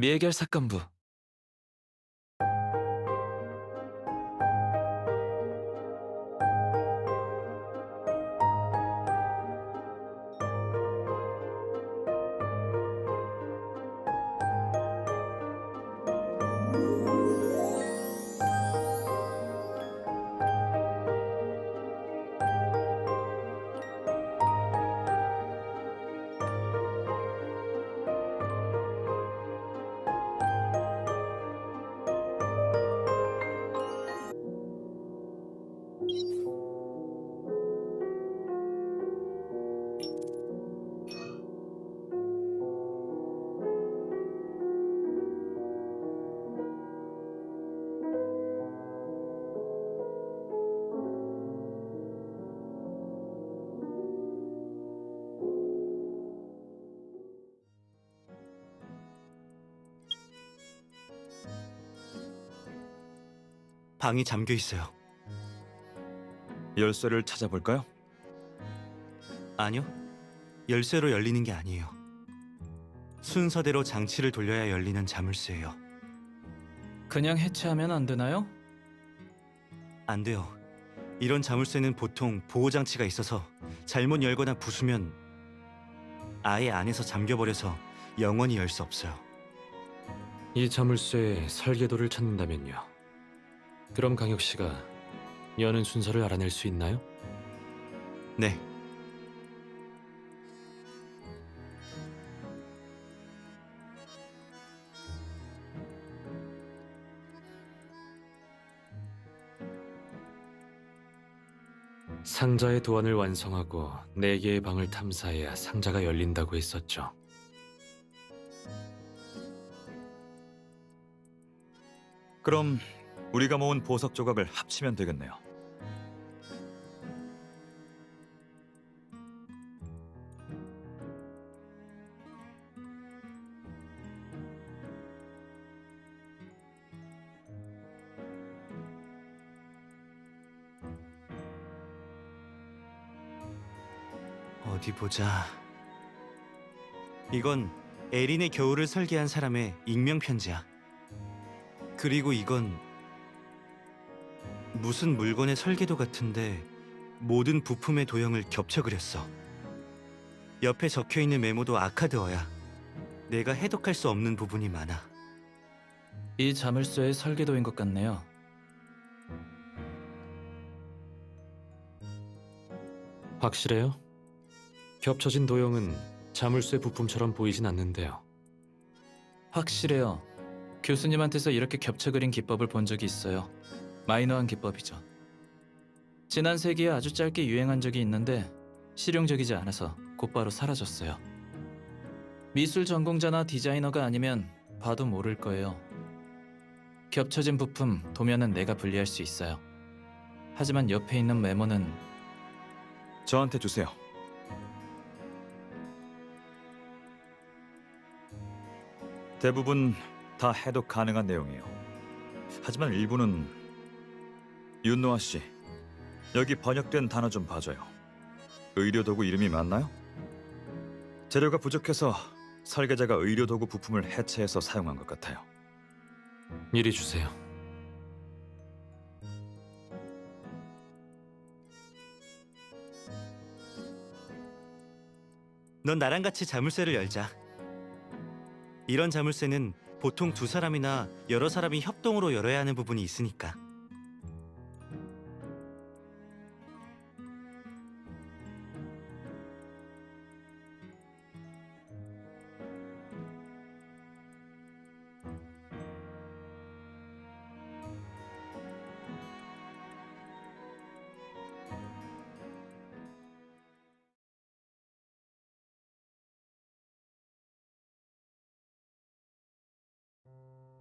미해결 사건부. 방이 잠겨 있어요. 열쇠를 찾아볼까요? 아니요. 열쇠로 열리는 게 아니에요. 순서대로 장치를 돌려야 열리는 자물쇠예요. 그냥 해체하면 안 되나요? 안 돼요. 이런 자물쇠는 보통 보호 장치가 있어서 잘못 열거나 부수면 아예 안에서 잠겨 버려서 영원히 열 수 없어요. 이 자물쇠의 설계도를 찾는다면요. 그럼 강혁 씨가 여는 순서를 알아낼 수 있나요? 네. 상자의 도안을 완성하고 네 개의 방을 탐사해야 상자가 열린다고 했었죠. 그럼 우리가 모은 보석 조각을 합치면 되겠네요. 어디 보자. 이건 에린의 겨울을 설계한 사람의 익명 편지야. 그리고 이건 무슨 물건의 설계도 같은데 모든 부품의 도형을 겹쳐 그렸어. 옆에 적혀 있는 메모도 아카드어야. 내가 해독할 수 없는 부분이 많아. 이 자물쇠의 설계도인 것 같네요. 확실해요? 겹쳐진 도형은 자물쇠 부품처럼 보이진 않는데요. 확실해요. 교수님한테서 이렇게 겹쳐 그린 기법을 본 적이 있어요. 마이너한 기법이죠. 지난 세기에 아주 짧게 유행한 적이 있는데 실용적이지 않아서 곧바로 사라졌어요. 미술 전공자나 디자이너가 아니면 봐도 모를 거예요. 겹쳐진 부품 도면은 내가 분리할 수 있어요. 하지만 옆에 있는 메모는 저한테 주세요. 대부분 다 해독 가능한 내용이에요. 하지만 일부는 윤노아 씨, 여기 번역된 단어 좀 봐줘요. 의료도구 이름이 맞나요? 재료가 부족해서 설계자가 의료도구 부품을 해체해서 사용한 것 같아요. 이리 주세요. 넌 나랑 같이 자물쇠를 열자. 이런 자물쇠는 보통 두 사람이나 여러 사람이 협동으로 열어야 하는 부분이 있으니까.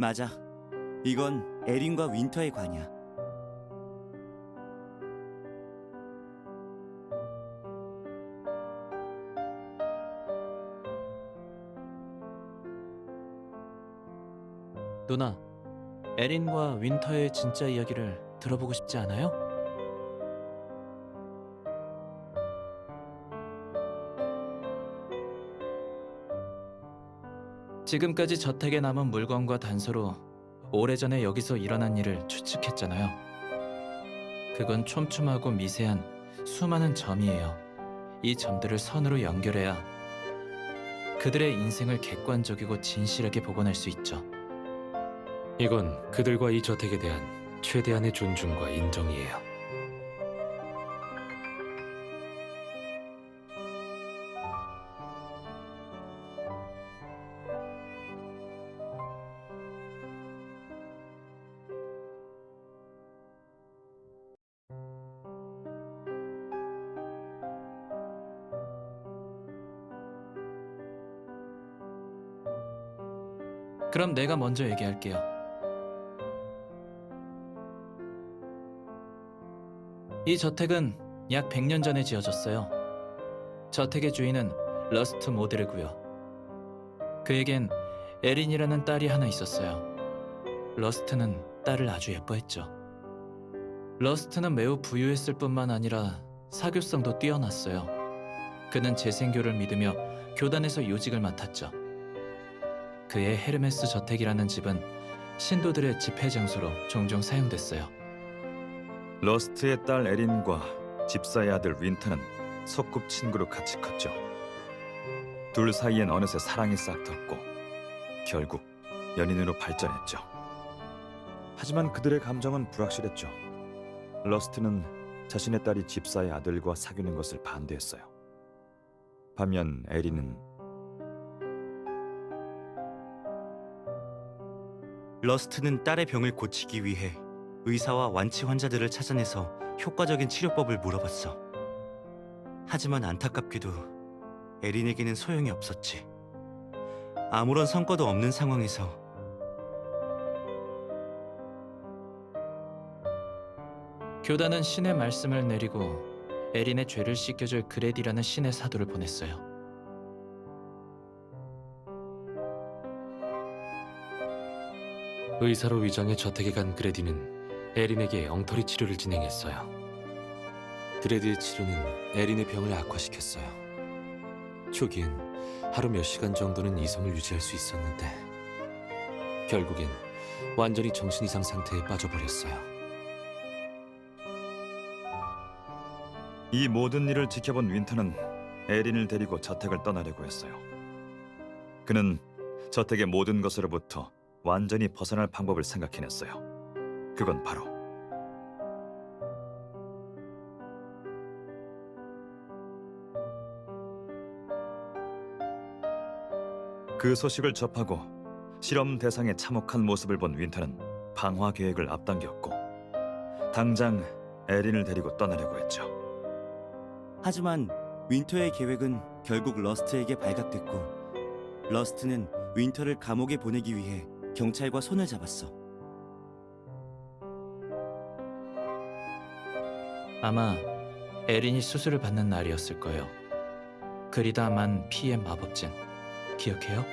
맞아. 이건 에린과 윈터의 관이야. 누나, 에린과 윈터의 진짜 이야기를 들어보고 싶지 않아요? 지금까지 저택에 남은 물건과 단서로 오래전에 여기서 일어난 일을 추측했잖아요. 그건 촘촘하고 미세한 수많은 점이에요. 이 점들을 선으로 연결해야 그들의 인생을 객관적이고 진실하게 복원할 수 있죠. 이건 그들과 이 저택에 대한 최대한의 존중과 인정이에요. 그럼 내가 먼저 얘기할게요. 이 저택은 약 100년 전에 지어졌어요. 저택의 주인은 러스트 모데르고요. 그에겐 에린이라는 딸이 하나 있었어요. 러스트는 딸을 아주 예뻐했죠. 러스트는 매우 부유했을 뿐만 아니라 사교성도 뛰어났어요. 그는 재생교를 믿으며 교단에서 요직을 맡았죠. 그의 헤르메스 저택이라는 집은 신도들의 집회 장소로 종종 사용됐어요. 러스트의 딸 에린과 집사의 아들 윈터는 소꿉친구로 같이 컸죠. 둘 사이엔 어느새 사랑이 싹텄고 결국 연인으로 발전했죠. 하지만 그들의 감정은 불확실했죠. 러스트는 자신의 딸이 집사의 아들과 사귀는 것을 반대했어요. 반면 에린은 러스트는 딸의 병을 고치기 위해 의사와 완치 환자들을 찾아내서 효과적인 치료법을 물어봤어. 하지만 안타깝게도 에린에게는 소용이 없었지. 아무런 성과도 없는 상황에서 교단은 신의 말씀을 내리고 에린의 죄를 씻겨줄 그레디라는 신의 사도를 보냈어요. 의사로 위장해 저택에 간 그레디는 에린에게 엉터리 치료를 진행했어요. 그레디의 치료는 에린의 병을 악화시켰어요. 초기엔 하루 몇 시간 정도는 이성을 유지할 수 있었는데 결국엔 완전히 정신 이상 상태에 빠져버렸어요. 이 모든 일을 지켜본 윈터는 에린을 데리고 저택을 떠나려고 했어요. 그는 저택의 모든 것으로부터 완전히 벗어날 방법을 생각해냈어요. 그건 바로 그 소식을 접하고 실험 대상의 참혹한 모습을 본 윈터는 방화 계획을 앞당겼고 당장 에린을 데리고 떠나려고 했죠. 하지만 윈터의 계획은 결국 러스트에게 발각됐고 러스트는 윈터를 감옥에 보내기 위해 경찰과 손을 잡았어. 아마 에린이 수술을 받는 날이었을 거예요. 그리다만 피의 마법진 기억해요?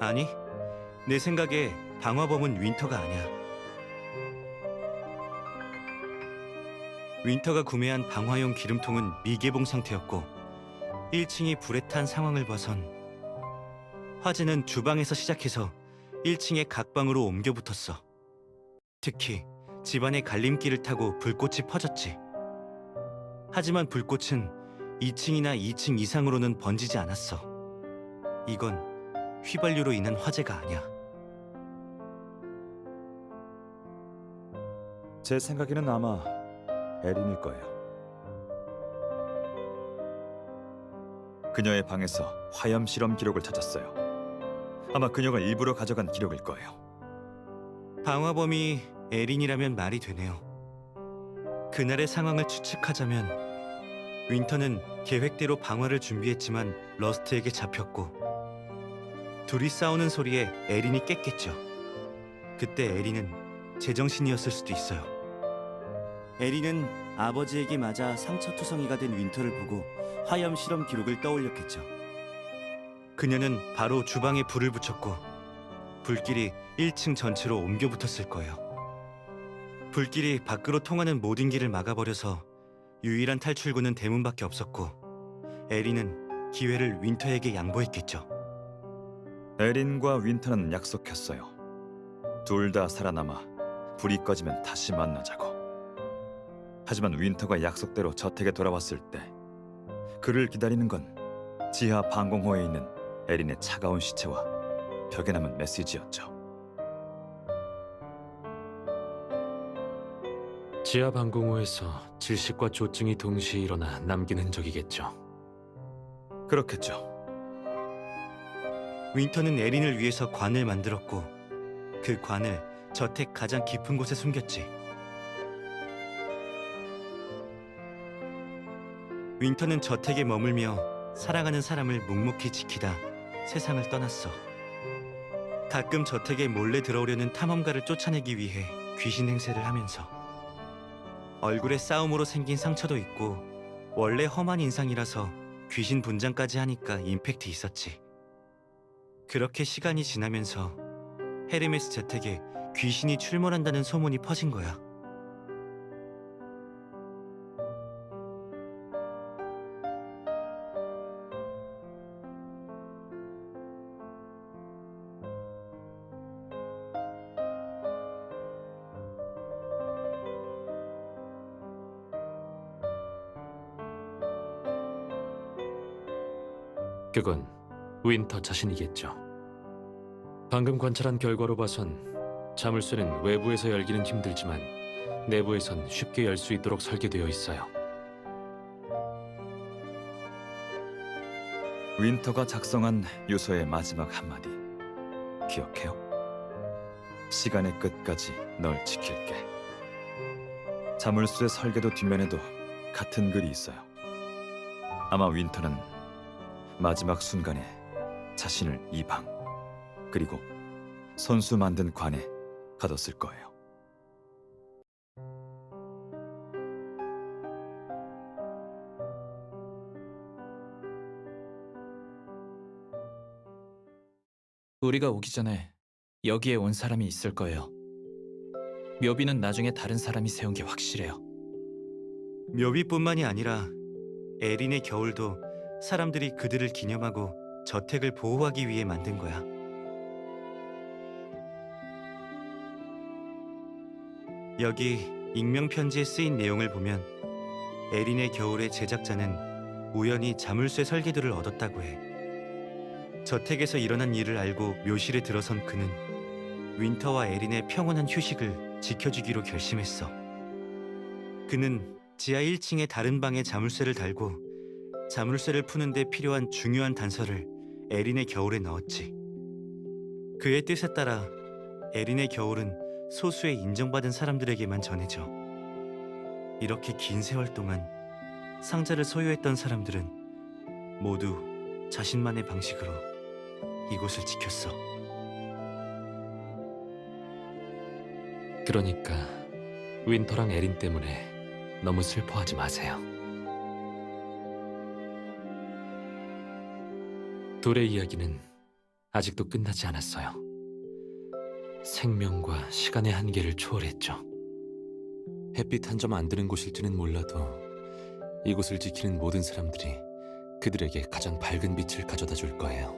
아니, 내 생각에 방화범은 윈터가 아니야. 윈터가 구매한 방화용 기름통은 미개봉 상태였고 1층이 불에 탄 상황을 봐선 화재는 주방에서 시작해서 1층의 각 방으로 옮겨 붙었어. 특히 집안의 갈림길을 타고 불꽃이 퍼졌지. 하지만 불꽃은 2층이나 2층 이상으로는 번지지 않았어. 이건 휘발유로 인한 화재가 아니야. 제 생각에는 아마 에린일 거예요. 그녀의 방에서 화염 실험 기록을 찾았어요. 아마 그녀가 일부러 가져간 기록일 거예요. 방화범이 에린이라면 말이 되네요. 그날의 상황을 추측하자면 윈터는 계획대로 방화를 준비했지만 러스트에게 잡혔고 둘이 싸우는 소리에 에린이 깼겠죠. 그때 에린은 제정신이었을 수도 있어요. 에린은 아버지에게 맞아 상처투성이가 된 윈터를 보고 화염 실험 기록을 떠올렸겠죠. 그녀는 바로 주방에 불을 붙였고 불길이 1층 전체로 옮겨 붙었을 거예요. 불길이 밖으로 통하는 모든 길을 막아버려서 유일한 탈출구는 대문밖에 없었고 에린은 기회를 윈터에게 양보했겠죠. 에린과 윈터는 약속했어요. 둘 다 살아남아 불이 꺼지면 다시 만나자고. 하지만 윈터가 약속대로 저택에 돌아왔을 때 그를 기다리는 건 지하 방공호에 있는 에린의 차가운 시체와 벽에 남은 메시지였죠. 지하 방공호에서 질식과 조증이 동시에 일어나 남긴 흔적이겠죠. 그렇겠죠. 윈터는 에린을 위해서 관을 만들었고 그 관을 저택 가장 깊은 곳에 숨겼지. 윈터는 저택에 머물며 사랑하는 사람을 묵묵히 지키다 세상을 떠났어. 가끔 저택에 몰래 들어오려는 탐험가를 쫓아내기 위해 귀신 행세를 하면서 얼굴에 싸움으로 생긴 상처도 있고 원래 험한 인상이라서 귀신 분장까지 하니까 임팩트 있었지. 그렇게 시간이 지나면서 헤르메스 저택에 귀신이 출몰한다는 소문이 퍼진 거야. 그건 윈터 자신이겠죠. 방금 관찰한 결과로 봐선 자물쇠는 외부에서 열기는 힘들지만 내부에선 쉽게 열 수 있도록 설계되어 있어요. 윈터가 작성한 유서의 마지막 한마디 기억해요? 시간의 끝까지 널 지킬게. 자물쇠 설계도 뒷면에도 같은 글이 있어요. 아마 윈터는 마지막 순간에 자신을 이 방 그리고 손수 만든 관에 가뒀을 거예요. 우리가 오기 전에 여기에 온 사람이 있을 거예요. 묘비는 나중에 다른 사람이 세운 게 확실해요. 묘비뿐만이 아니라 에린의 겨울도 사람들이 그들을 기념하고 저택을 보호하기 위해 만든 거야. 여기 익명 편지에 쓰인 내용을 보면 에린의 겨울의 제작자는 우연히 자물쇠 설계도를 얻었다고 해. 저택에서 일어난 일을 알고 묘실에 들어선 그는 윈터와 에린의 평온한 휴식을 지켜주기로 결심했어. 그는 지하 1층의 다른 방에 자물쇠를 달고 자물쇠를 푸는데 필요한 중요한 단서를 에린의 겨울에 넣었지. 그의 뜻에 따라 에린의 겨울은 소수의 인정받은 사람들에게만 전해져. 이렇게 긴 세월 동안 상자를 소유했던 사람들은 모두 자신만의 방식으로 이곳을 지켰어. 그러니까 윈터랑 에린 때문에 너무 슬퍼하지 마세요. 둘의 이야기는 아직도 끝나지 않았어요. 생명과 시간의 한계를 초월했죠. 햇빛 한 점 안 드는 곳일지는 몰라도 이곳을 지키는 모든 사람들이 그들에게 가장 밝은 빛을 가져다 줄 거예요.